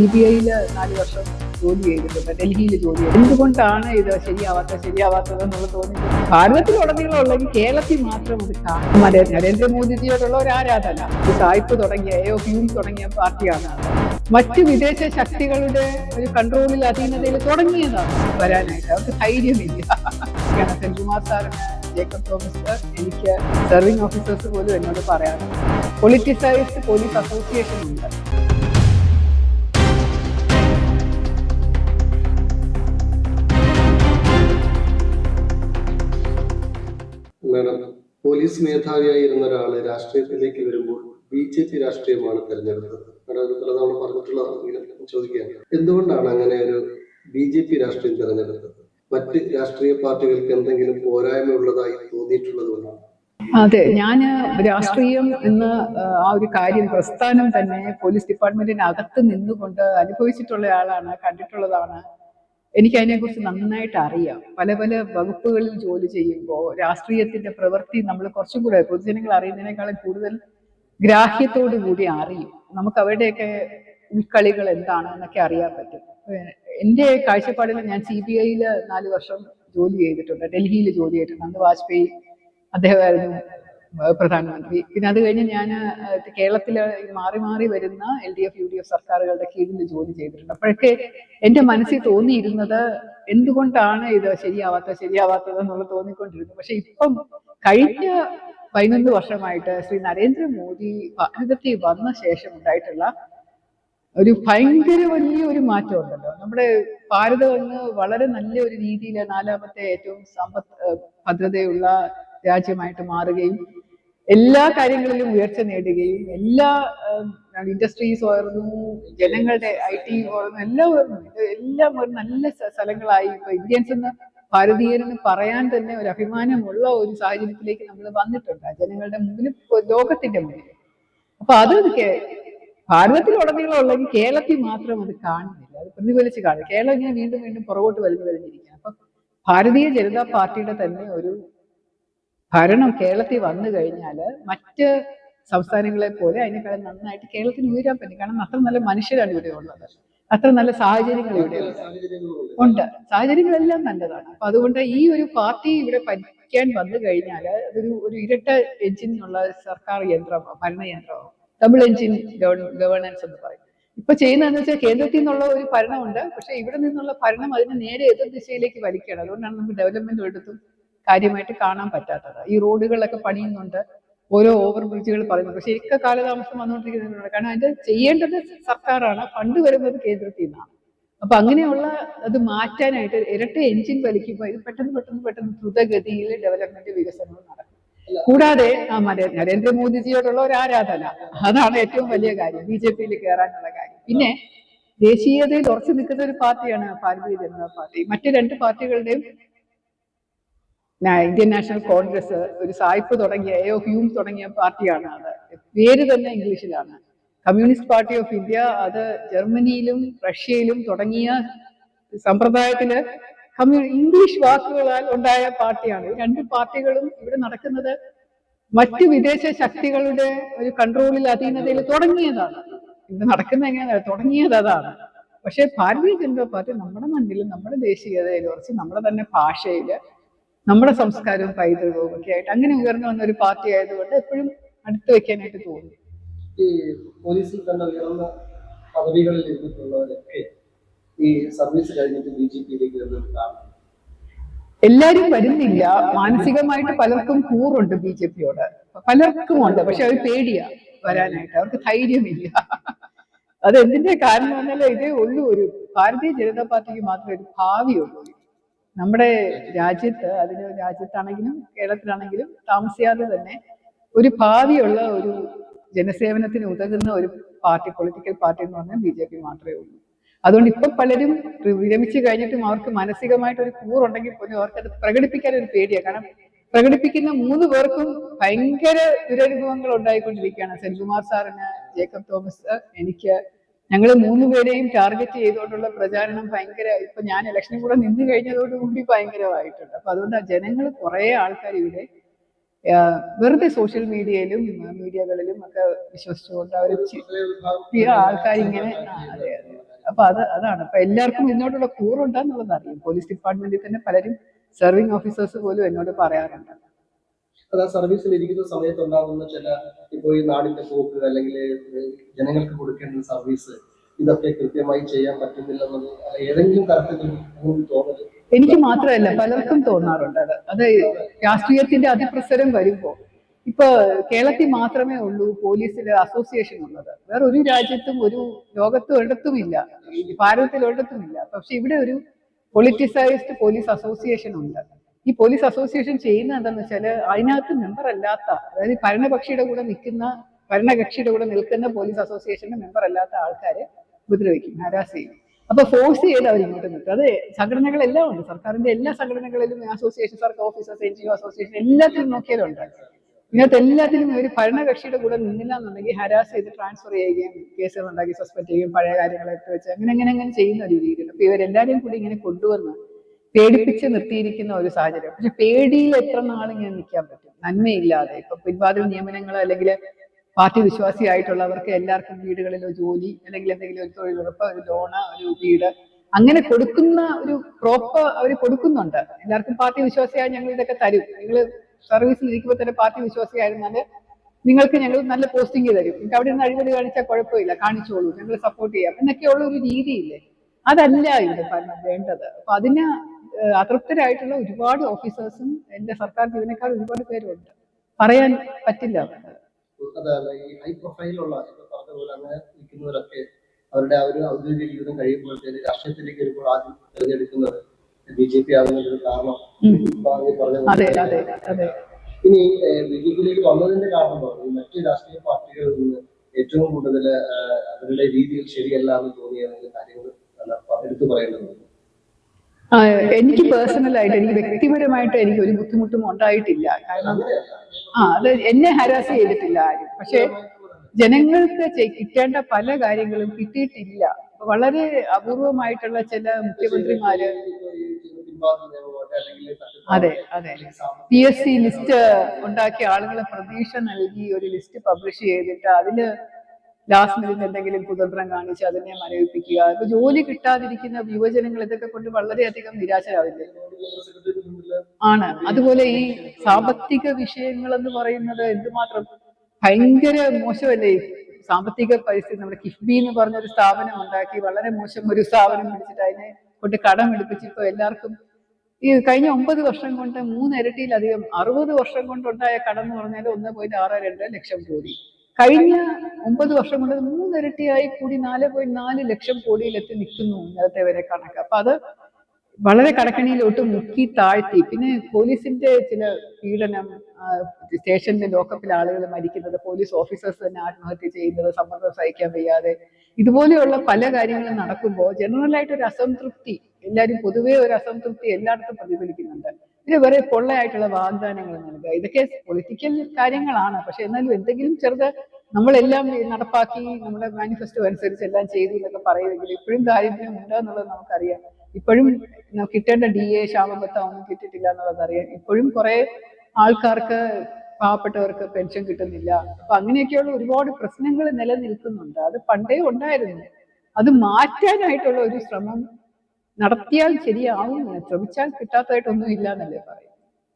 C B ഐയിൽ നാല് വർഷം ജോലി ചെയ്തിട്ടുണ്ട്. ഡൽഹിയിൽ ജോലി ചെയ്തു എന്തുകൊണ്ടാണ് ഇത് ശരിയാവാത്ത ശരിയാവാത്തത് എന്നുള്ള തോന്നി ഭാരതത്തിലുടനീളമുള്ളെങ്കിൽ കേരളത്തിൽ മാത്രം ഇത് കാണും നരേ- നരേന്ദ്രമോദിജിയോടുള്ള ഒരു ആരാധന. സായിപ്പ് തുടങ്ങിയ എ ഹ്യൂം തുടങ്ങിയ പാർട്ടിയാണ്. മറ്റ് വിദേശ ശക്തികളുടെ ഒരു കൺട്രോളിൽ അധീനതയിൽ തുടങ്ങിയതാണ് വരാനായിട്ട്. അവർക്ക് ധൈര്യമില്ല. സെൻകുമാർ സാറിന് ജേക്കബ് തോമസ് എനിക്ക് സെർവിംഗ് ഓഫീസേഴ്സ് പോലും എന്നോട് പറയാറുണ്ട്. പൊളിറ്റിസൈസ്ഡ് പോലീസ് അസോസിയേഷൻ ഉണ്ട്. മാഡം പോലീസ് മേധാവിയായിരുന്ന ഒരാൾ രാഷ്ട്രീയത്തിലേക്ക് വരുമ്പോൾ ബി ജെ പി രാഷ്ട്രീയമാണ് തെരഞ്ഞെടുത്തത്. പലതവണ പറഞ്ഞിട്ടുള്ളതാണെങ്കിലും ചോദിക്കുകയാണ്. എന്തുകൊണ്ടാണ് അങ്ങനെ ഒരു ബി ജെ പി രാഷ്ട്രീയം തെരഞ്ഞെടുത്തത്? മറ്റ് രാഷ്ട്രീയ പാർട്ടികൾക്ക് എന്തെങ്കിലും പോരായ്മ ഉള്ളതായി തോന്നിയിട്ടുള്ളത് കൊണ്ടാണ് അതെ ഞാൻ രാഷ്ട്രീയം എന്ന ആ ഒരു കാര്യം പ്രസ്ഥാനം തന്നെ പോലീസ് ഡിപ്പാർട്ട്മെന്റിനകത്ത് നിന്നുകൊണ്ട് അനുഭവിച്ചിട്ടുള്ള ആളാണ് കണ്ടിട്ടുള്ളതാണ്. എനിക്ക് അതിനെക്കുറിച്ച് നന്നായിട്ട് അറിയാം പല പല വകുപ്പുകളിൽ ജോലി ചെയ്യുമ്പോൾ രാഷ്ട്രീയത്തിന്റെ പ്രവൃത്തി നമ്മൾ കുറച്ചും കൂടെ പൊതുജനങ്ങൾ അറിയുന്നതിനേക്കാളും കൂടുതൽ ഗ്രാഹ്യത്തോടു കൂടി അറിയും. നമുക്ക് അവരുടെയൊക്കെ ഉൾക്കളികൾ എന്താണ് എന്നൊക്കെ അറിയാൻ പറ്റും. എന്റെ കാഴ്ചപ്പാടിൽ ഞാൻ സി ബി ഐയിൽ നാല് വർഷം ജോലി ചെയ്തിട്ടുണ്ട്. ഡൽഹിയിൽ ജോലി ചെയ്തിട്ടുണ്ട്. അന്ന് വാജ്പേയി അദ്ദേഹമായിരുന്നു പ്രധാനമന്ത്രി പിന്നെ അത് കഴിഞ്ഞ് ഞാൻ കേരളത്തിൽ മാറി മാറി വരുന്ന L D F U D F സർക്കാരുകളുടെ കീഴിൽ ജോലി ചെയ്തിട്ടുണ്ട്. അപ്പോഴൊക്കെ എന്റെ മനസ്സിൽ തോന്നിയിരുന്നത് എന്തുകൊണ്ടാണ് ഇത് ശരിയാവാത്ത ശരിയാവാത്തത് എന്നുള്ളത് തോന്നിക്കൊണ്ടിരുന്നു പക്ഷെ ഇപ്പം കഴിഞ്ഞ പതിനൊന്ന് വർഷമായിട്ട് ശ്രീ നരേന്ദ്രമോദി ഭാരതത്തിൽ വന്ന ശേഷം ഉണ്ടായിട്ടുള്ള ഒരു ഭയങ്കര വലിയ ഒരു മാറ്റം ഉണ്ടല്ലോ. നമ്മുടെ ഭാരതം ഇന്ന് വളരെ നല്ല ഒരു രീതിയിൽ നാലാമത്തെ ഏറ്റവും സമ്പദ് ഭദ്രതയുള്ള രാജ്യമായിട്ട് മാറുകയും എല്ലാ കാര്യങ്ങളിലും ഉയർച്ച നേടുകയും എല്ലാ ഇൻഡസ്ട്രീസ് ഉയർന്നു ജനങ്ങളുടെ ഐ ടി ഉയർന്നു എല്ലാം ഉയർന്നു. എല്ലാം ഒരു നല്ല സ്ഥ- സ്ഥലങ്ങളായി. ഇപ്പൊ ഇന്ത്യൻസ് എന്ന് ഭാരതീയരെന്ന് പറയാൻ തന്നെ ഒരു അഭിമാനമുള്ള ഒരു സാഹചര്യത്തിലേക്ക് നമ്മൾ വന്നിട്ടുണ്ട്. ജനങ്ങളുടെ മുന്നിൽ ലോകത്തിന്റെ മുന്നിൽ അപ്പൊ അത് ഭാരതത്തിലുടനീളമുള്ളെങ്കിൽ കേരളത്തിൽ മാത്രം അത് കാണുന്നില്ല. അത് പ്രതിഫലിച്ച് കാണും കേരളം ഇങ്ങനെ വീണ്ടും വീണ്ടും പുറകോട്ട് വലിഞ്ഞു വലിഞ്ഞിരിക്കുകയാണ്. അപ്പൊ ഭാരതീയ ജനതാ പാർട്ടിയുടെ തന്നെ ഒരു ഭരണം കേരളത്തിൽ വന്നു കഴിഞ്ഞാൽ മറ്റ് സംസ്ഥാനങ്ങളെ പോലെ അതിനേക്കാളും നന്നായിട്ട് കേരളത്തിന് ഉയരാൻ പറ്റും. കാരണം അത്ര നല്ല മനുഷ്യരാണ് ഇവിടെ ഉള്ളത്. അത്ര നല്ല സാഹചര്യങ്ങൾ ഇവിടെ ഉണ്ട്. സാഹചര്യങ്ങളെല്ലാം നല്ലതാണ്. അപ്പൊ അതുകൊണ്ട് ഈ ഒരു പാർട്ടി ഇവിടെ ഭരിക്കാൻ വന്നു കഴിഞ്ഞാൽ അതൊരു ഒരു ഇരട്ട എഞ്ചിനുള്ള സർക്കാർ യന്ത്രമോ ഭരണയന്ത്രമോ ഡബിൾ എഞ്ചിൻ ഗവേണൻസ് എന്ന് പറയും. ഇപ്പൊ ചെയ്യുന്നതെന്ന് വെച്ചാൽ കേന്ദ്രത്തിൽ നിന്നുള്ള ഒരു ഭരണമുണ്ട്. പക്ഷെ ഇവിടെ നിന്നുള്ള ഭരണം അതിന് നേരെ എതിർ ദിശയിലേക്ക് വലിക്കുകയാണ്. അതുകൊണ്ടാണ് നമുക്ക് ഡെവലപ്മെന്റ് എടുത്തും കാര്യമായിട്ട് കാണാൻ പറ്റാത്തത്. ഈ റോഡുകളൊക്കെ പണിയുന്നുണ്ട്. ഓരോ ഓവർ ബ്രിഡ്ജുകൾ പറയുന്നു. പക്ഷെ ഇക്ക കാലതാമസം വന്നുകൊണ്ടിരിക്കുന്നുണ്ട് കാരണം അതിന്റെ ചെയ്യേണ്ടത് സർക്കാരാണ്. ഫണ്ട് വരുന്നത് കേന്ദ്രത്തിൽ നിന്നാണ് അപ്പൊ അങ്ങനെയുള്ള അത് മാറ്റാനായിട്ട് ഇരട്ട എഞ്ചിൻ വലിക്കുമ്പോൾ ഇത് പെട്ടെന്ന് പെട്ടെന്ന് പെട്ടെന്ന് ദ്രുതഗതിയിൽ ഡെവലപ്മെന്റ് വികസനം നടക്കും. കൂടാതെ നരേന്ദ്രമോദിജിയോടുള്ള ഒരു ആരാധന. അതാണ് ഏറ്റവും വലിയ കാര്യം. ബി ജെ പിയിൽ കയറാനുള്ള കാര്യം. പിന്നെ ദേശീയതയിൽ ഉറച്ചു നിൽക്കുന്ന ഒരു പാർട്ടിയാണ് ഭാരതീയ ജനതാ പാർട്ടി. മറ്റു രണ്ട് പാർട്ടികളുടെയും ഇന്ത്യൻ നാഷണൽ കോൺഗ്രസ് ഒരു സായിപ്പ് തുടങ്ങിയ എ ഓ ഹ്യൂം തുടങ്ങിയ പാർട്ടിയാണ് അത്. പേര് തന്നെ ഇംഗ്ലീഷിലാണ്. കമ്മ്യൂണിസ്റ്റ് പാർട്ടി ഓഫ് ഇന്ത്യ അത് ജർമ്മനിയിലും റഷ്യയിലും തുടങ്ങിയ സമ്പ്രദായത്തിൽ ഇംഗ്ലീഷ് വാക്കുകളാൽ ഉണ്ടായ പാർട്ടിയാണ്. രണ്ട് പാർട്ടികളും ഇവിടെ നടക്കുന്നത് മറ്റു വിദേശ ശക്തികളുടെ ഒരു കൺട്രോളിൽ അധീനതയിൽ തുടങ്ങിയതാണ്. ഇവിടെ നടക്കുന്ന എങ്ങനെയാണ് തുടങ്ങിയത് അതാണ്. പക്ഷെ ഭാരതീയ ജനതാ പാർട്ടി നമ്മുടെ മണ്ണിലും നമ്മുടെ ദേശീയതയിൽ കുറച്ച് നമ്മുടെ തന്നെ ഭാഷയിൽ നമ്മുടെ സംസ്കാരവും പൈതൃകവും ഒക്കെ ആയിട്ട് അങ്ങനെ ഉയർന്നു വന്ന ഒരു പാർട്ടി ആയതുകൊണ്ട് എപ്പോഴും അടുത്ത് വെക്കാനായിട്ട് തോന്നി. ഈ പോലീസിൽ തന്നെ ഉയർന്ന പദവികളിൽ ഇരുന്നിട്ടുള്ളവരൊക്കെ ഈ സർവീസ് കഴിഞ്ഞിട്ട് ബി ജെ പിയിലേക്ക് വരുന്നത് കാരണം? എല്ലാരും വരുന്നില്ല. മാനസികമായിട്ട് പലർക്കും കൂറുണ്ട് ബി ജെ പിയോട്. പലർക്കും ഉണ്ട് പക്ഷെ അവർ പേടിയാ വരാനായിട്ട്. അവർക്ക് ധൈര്യമില്ല. അത് എന്തിന്റെ കാരണം എന്നല്ല ഇതേ ഉള്ളൂ. ഒരു ഭാരതീയ ജനതാ പാർട്ടിക്ക് മാത്രമേ ഒരു ഭാവിയുള്ളൂ. നമ്മുടെ രാജ്യത്ത് അതിന് രാജ്യത്താണെങ്കിലും കേരളത്തിലാണെങ്കിലും താമസിയാതെ തന്നെ ഒരു ഭാവിയുള്ള ഒരു ജനസേവനത്തിന് ഉതകുന്ന ഒരു പാർട്ടി പൊളിറ്റിക്കൽ പാർട്ടി എന്ന് പറഞ്ഞാൽ ബി ജെ പി മാത്രമേ ഉള്ളൂ. അതുകൊണ്ട് ഇപ്പം പലരും വിരമിച്ചു കഴിഞ്ഞിട്ടും അവർക്ക് മാനസികമായിട്ട് ഒരു കൂറുണ്ടെങ്കിൽ പോലും അവർക്ക് അത് പ്രകടിപ്പിക്കാൻ ഒരു പേടിയാണ് കാരണം പ്രകടിപ്പിക്കുന്ന മൂന്ന് പേർക്കും ഭയങ്കര ദുരനുഭവങ്ങൾ ഉണ്ടായിക്കൊണ്ടിരിക്കുകയാണ്. സെൻകുമാർ സാറിന് ജേക്കബ് തോമസ് എനിക്ക് ഞങ്ങൾ മൂന്ന് പേരെയും ടാർഗറ്റ് ചെയ്തുകൊണ്ടുള്ള പ്രചാരണം ഭയങ്കര ഇപ്പൊ ഞാൻ ഇലക്ഷനിൽ കൂടെ നിന്ന് കഴിഞ്ഞതോടുകൂടി ഭയങ്കരമായിട്ടുണ്ട്. അപ്പൊ അതുകൊണ്ട് ജനങ്ങൾ കുറെ ആൾക്കാർ ഇവിടെ വെറുതെ സോഷ്യൽ മീഡിയയിലും മീഡിയകളിലും ഒക്കെ വിശ്വസിച്ചുകൊണ്ട് അവർ ആൾക്കാർ ഇങ്ങനെ അതെ അതെ. അപ്പൊ അത് അതാണ്. അപ്പൊ എല്ലാവർക്കും ഇതിനോടുള്ള കൂറുണ്ടെന്നുള്ളത് അറിയാം. പോലീസ് ഡിപ്പാർട്ട്മെന്റിൽ തന്നെ പലരും സർവിംഗ് ഓഫീസേഴ്സ് പോലും എന്നോട് പറയാറുണ്ട്. അത് ആ സർവീസിൽ ഇരിക്കുന്ന സമയത്ത് ഉണ്ടാകുന്ന ചില ഇപ്പോൾ ഈ നാടിന്റെ പോക്ക് അല്ലെങ്കിൽ ജനങ്ങൾക്ക് കൊടുക്കേണ്ട സർവീസ് ഇതൊക്കെ കൃത്യമായി ചെയ്യാൻ പറ്റുന്നില്ലെന്നത് ഏതെങ്കിലും തരത്തിൽ തോന്നുന്നത്. എനിക്ക് മാത്രമല്ല പലർക്കും തോന്നാറുണ്ട് അത്. അത് രാഷ്ട്രീയത്തിന്റെ അതിപ്രസരം വരുമ്പോ ഇപ്പൊ കേരളത്തിൽ മാത്രമേ ഉള്ളൂ പോലീസിൽ അസോസിയേഷൻ ഉള്ളത്. വേറെ ഒരു രാജ്യത്തും ഒരു ലോകത്തും ഒരിടത്തും ഇല്ല ഭാരതത്തിൽ ഒരിടത്തുമില്ല. പക്ഷെ ഇവിടെ ഒരു പൊളിറ്റിസൈസ്ഡ് പോലീസ് അസോസിയേഷൻ ഉണ്ട്. ഈ പോലീസ് അസോസിയേഷൻ ചെയ്യുന്ന എന്താണെന്ന് വെച്ചാൽ അതിനകത്ത് മെമ്പർ അല്ലാത്ത അതായത് ഭരണപക്ഷിയുടെ കൂടെ നിൽക്കുന്ന ഭരണകക്ഷിയുടെ കൂടെ നിൽക്കുന്ന പോലീസ് അസോസിയേഷന്റെ മെമ്പർ അല്ലാത്ത ആൾക്കാരെ ഉപദ്രവിക്കും ഹരാസ് ചെയ്യും. അപ്പൊ ഫോഴ്സ് ചെയ്ത് അവർ ഇങ്ങോട്ട് നിൽക്കും. അത് സംഘടനകളെല്ലാം ഉണ്ട്. സർക്കാരിന്റെ എല്ലാ സംഘടനകളിലും അസോസിയേഷൻ സർക്കാർ officers N G O association എല്ലാത്തിലും നോക്കിയാലുണ്ട് ഇങ്ങനത്തെ എല്ലാത്തിലും ഒരു ഭരണകക്ഷിയുടെ കൂടെ നിന്നില്ല എന്നുണ്ടെങ്കിൽ ഹരാസ് ചെയ്ത് ട്രാൻസ്ഫർ ചെയ്യുകയും കേസുകൾ ഉണ്ടാക്കി സസ്പെൻഡ് ചെയ്യുകയും പഴയ കാര്യങ്ങളൊക്കെ വെച്ച് അങ്ങനെ അങ്ങനെ അങ്ങനെ ചെയ്യുന്ന ഒരു രീതിയിൽ അപ്പൊ ഇവരെല്ലാരെയും കൂടി ഇങ്ങനെ കൊണ്ടുവന്ന് പേടിപ്പിച്ച് നിർത്തിയിരിക്കുന്ന ഒരു സാഹചര്യം. പക്ഷെ പേടിയിൽ എത്ര നാൾ ഇങ്ങനെ നിൽക്കാൻ പറ്റും? നന്മയില്ലാതെ. ഇപ്പൊ പിൻവാതിൽ നിയമനങ്ങൾ അല്ലെങ്കിൽ പാർട്ടി വിശ്വാസിയായിട്ടുള്ളവർക്ക് എല്ലാവർക്കും വീടുകളിലോ ജോലി അല്ലെങ്കിൽ എന്തെങ്കിലും ഒരു തൊഴിലുറപ്പ് ഒരു ലോണ് ഒരു വീട് അങ്ങനെ കൊടുക്കുന്ന ഒരു പ്രോപ്പർ അവർ കൊടുക്കുന്നുണ്ട്. എല്ലാവർക്കും പാർട്ടി വിശ്വാസിയായി ഞങ്ങൾ ഇതൊക്കെ തരും. നിങ്ങൾ സർവീസിൽ ഇരിക്കുമ്പോൾ തന്നെ പാർട്ടി വിശ്വാസിയായിരുന്നാൽ നിങ്ങൾക്ക് ഞങ്ങൾ നല്ല പോസ്റ്റിംഗ് തരും. നിങ്ങൾക്ക് അവിടെ നിന്ന് അഴിമതി കാണിച്ചാൽ കുഴപ്പമില്ല. കാണിച്ചോളൂ. ഞങ്ങൾ സപ്പോർട്ട് ചെയ്യാം. എന്നൊക്കെയുള്ള ഒരു രീതിയില്ലേ? അതല്ല ഇവിടെ വേണ്ടത്. അപ്പൊ അതിന് അതൃപ്തരായിട്ടുള്ള ഒരുപാട് ഓഫീസേഴ്സും എന്റെ സർക്കാർ ജീവനക്കാർ ഒരുപാട് പേരുണ്ട്. പറയാൻ പറ്റില്ല. അതാണ് ഈ ഹൈ പ്രൊഫൈലുള്ള പറഞ്ഞ പോലെ അങ്ങനെ നിൽക്കുന്നവരൊക്കെ അവരുടെ ആ ഒരു ഔദ്യോഗിക ജീവിതം കഴിയുമ്പോഴത്തേക്ക് രാഷ്ട്രീയത്തിലേക്ക് വരുമ്പോൾ ആദ്യം തിരഞ്ഞെടുക്കുന്നത് ബി ജെ പി ആകുന്നതിന്റെ ഒരു കാരണം അതെ അതെ അതെ. ഇനി ബി ജെ പിയിലേക്ക് വന്നതിന്റെ കാരണം പറഞ്ഞു മറ്റ് രാഷ്ട്രീയ പാർട്ടികളിൽ നിന്ന് ഏറ്റവും കൂടുതൽ അവരുടെ രീതിയിൽ ശരിയല്ല എന്ന് തോന്നിയ കാര്യങ്ങൾ എടുത്തു പറയേണ്ടതുണ്ട് എനിക്ക് പേഴ്സണലായിട്ട് എനിക്ക് വ്യക്തിപരമായിട്ട് എനിക്ക് ഒരു ബുദ്ധിമുട്ടും ഉണ്ടായിട്ടില്ല. കാരണം ആ അത് എന്നെ ഹരാസ് ചെയ്തിട്ടില്ല ആരും. പക്ഷെ ജനങ്ങൾക്ക് കിട്ടേണ്ട പല കാര്യങ്ങളും കിട്ടിയിട്ടില്ല. വളരെ അപൂർവമായിട്ടുള്ള ചില മുഖ്യമന്ത്രിമാര് അതെ അതെ. പി എസ് സി ലിസ്റ്റ് ഉണ്ടാക്കിയ ആളുകളെ പ്രതീക്ഷ നൽകി ഒരു ലിസ്റ്റ് പബ്ലിഷ് ചെയ്തിട്ട് അതിൽ ലാസ്റ്റ് മിനിറ്റ് എന്തെങ്കിലും കുതന്ത്രം കാണിച്ച് അതിനെ മരവിപ്പിക്കുക ഇപ്പൊ ജോലി കിട്ടാതിരിക്കുന്ന യുവജനങ്ങൾ ഇതൊക്കെ കൊണ്ട് വളരെയധികം നിരാശരാവില്ലേ? ആണ്. അതുപോലെ ഈ സാമ്പത്തിക വിഷയങ്ങൾ എന്ന് പറയുന്നത് എന്തുമാത്രം ഭയങ്കര മോശമല്ലേ? സാമ്പത്തിക പരിസ്ഥിതി നമ്മുടെ കിഫ്ബി എന്ന് പറഞ്ഞൊരു സ്ഥാപനം ഉണ്ടാക്കി വളരെ മോശം ഒരു സ്ഥാപനം പിടിച്ചിട്ട് അതിനെ കൊണ്ട് കടം എടുപ്പിച്ച് ഇപ്പൊ എല്ലാവർക്കും ഈ കഴിഞ്ഞ ഒമ്പത് വർഷം കൊണ്ട് മൂന്നിരട്ടിയിലധികം അറുപത് വർഷം കൊണ്ടുണ്ടായ കടം എന്ന് പറഞ്ഞാൽ ഒന്ന് പോയിന്റ് ആറ് രണ്ട് ലക്ഷം കോടി. കഴിഞ്ഞ ഒമ്പത് വർഷം കൊണ്ട് മൂന്നിരട്ടിയായി കൂടി നാല് പോയിന്റ് നാല് ലക്ഷം കോടിയിലെത്തി നിൽക്കുന്നു ഇന്നലത്തെ വരെ കണക്ക്. അപ്പൊ അത് വളരെ കടക്കണിയിലോട്ട് മുക്കി താഴ്ത്തി. പിന്നെ പോലീസിന്റെ ചില പീഡനം സ്റ്റേഷനിലെ ലോക്കപ്പിൽ ആളുകൾ മരിക്കുന്നത് പോലീസ് ഓഫീസേഴ്സ് തന്നെ ആത്മഹത്യ ചെയ്യുന്നത് സമ്മർദ്ദം സഹിക്കാൻ വയ്യാതെ. ഇതുപോലെയുള്ള പല കാര്യങ്ങളും നടക്കുമ്പോൾ ജനറലായിട്ട് ഒരു അസംതൃപ്തി എല്ലാവരും പൊതുവേ ഒരു അസംതൃപ്തി എല്ലായിടത്തും പ്രതിഫലിക്കുന്നുണ്ട്. പിന്നെ വേറെ പൊള്ളയായിട്ടുള്ള വാഗ്ദാനങ്ങൾ നൽകുക. ഇതൊക്കെ പൊളിറ്റിക്കൽ കാര്യങ്ങളാണ്. പക്ഷെ എന്നാലും എന്തെങ്കിലും ചെറുത് നമ്മളെല്ലാം നടപ്പാക്കി നമ്മുടെ മാനിഫെസ്റ്റോ അനുസരിച്ച് എല്ലാം ചെയ്തു എന്നൊക്കെ പറയുമെങ്കിൽ ഇപ്പോഴും ദാരിദ്ര്യം ഉണ്ട് എന്നുള്ളത് നമുക്കറിയാം. ഇപ്പോഴും കിട്ടേണ്ട ഡി എ ക്ഷാമബത്ത ഒന്നും കിട്ടിയിട്ടില്ല എന്നുള്ളത് അറിയാം. ഇപ്പോഴും കുറെ ആൾക്കാർക്ക് പാവപ്പെട്ടവർക്ക് പെൻഷൻ കിട്ടുന്നില്ല. അപ്പൊ അങ്ങനെയൊക്കെയുള്ള ഒരുപാട് പ്രശ്നങ്ങൾ നിലനിൽക്കുന്നുണ്ട്. അത് പണ്ടേ ഉണ്ടായിരുന്നു അത് മാറ്റാനായിട്ടുള്ള ഒരു ശ്രമം നടത്തിയാൽ ശരിയാവും ശ്രമിച്ചാൽ കിട്ടാത്തതായിട്ടൊന്നും ഇല്ല എന്നല്ലേ പറയും